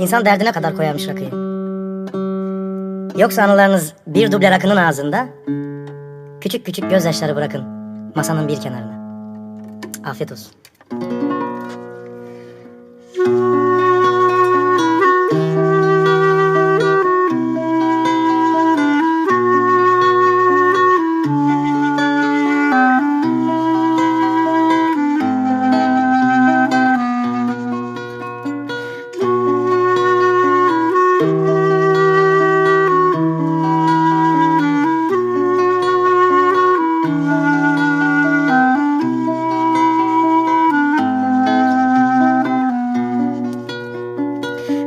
İnsan derdine kadar koyarmış rakıyı. Yoksa anılarınız bir duble rakının ağzında, küçük küçük gözyaşları bırakın masanın bir kenarına. Afiyet olsun.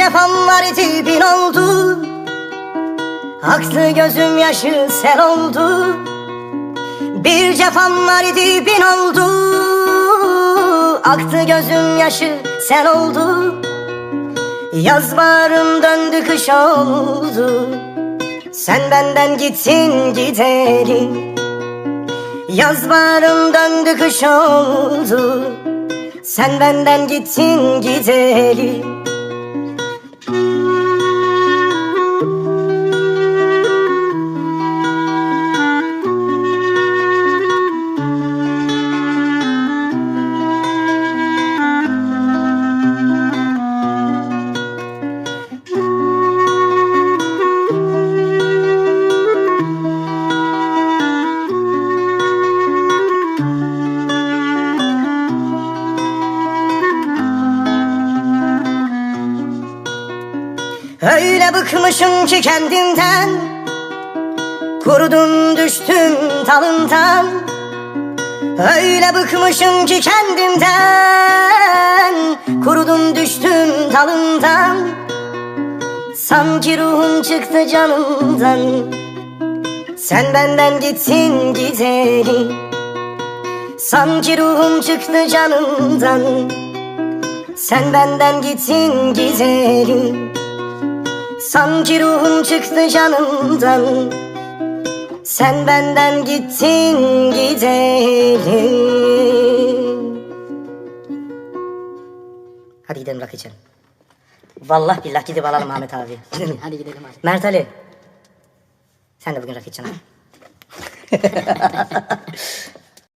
Bir cefam vardı bin oldu. Aktı gözüm yaşı sel oldu. Bir cefam vardı bin oldu. Aktı gözüm yaşı sel oldu. Yaz baharım döndü kış oldu. Sen benden gitsin gidelim. Yaz baharım döndü kış oldu. Sen benden gitsin gidelim Öyle bıkmışım ki kendimden Kurudum düştüm dalından. Öyle bıkmışım ki kendimden Kurudum düştüm dalından. Sanki ruhum çıktı canımdan. Sen benden gitsin gidelim. Sanki ruhum çıktı canımdan. Sen benden gitsin gidelim Sanki ruhum çıktı canımdan. Sen benden gittin gidelim. Hadi gidelim rakı içelim Vallahi billah gidip alalım Ahmet abi. Hadi gidelim hadi. Mert Ali. Sen de bugün rakı içeceksin ha.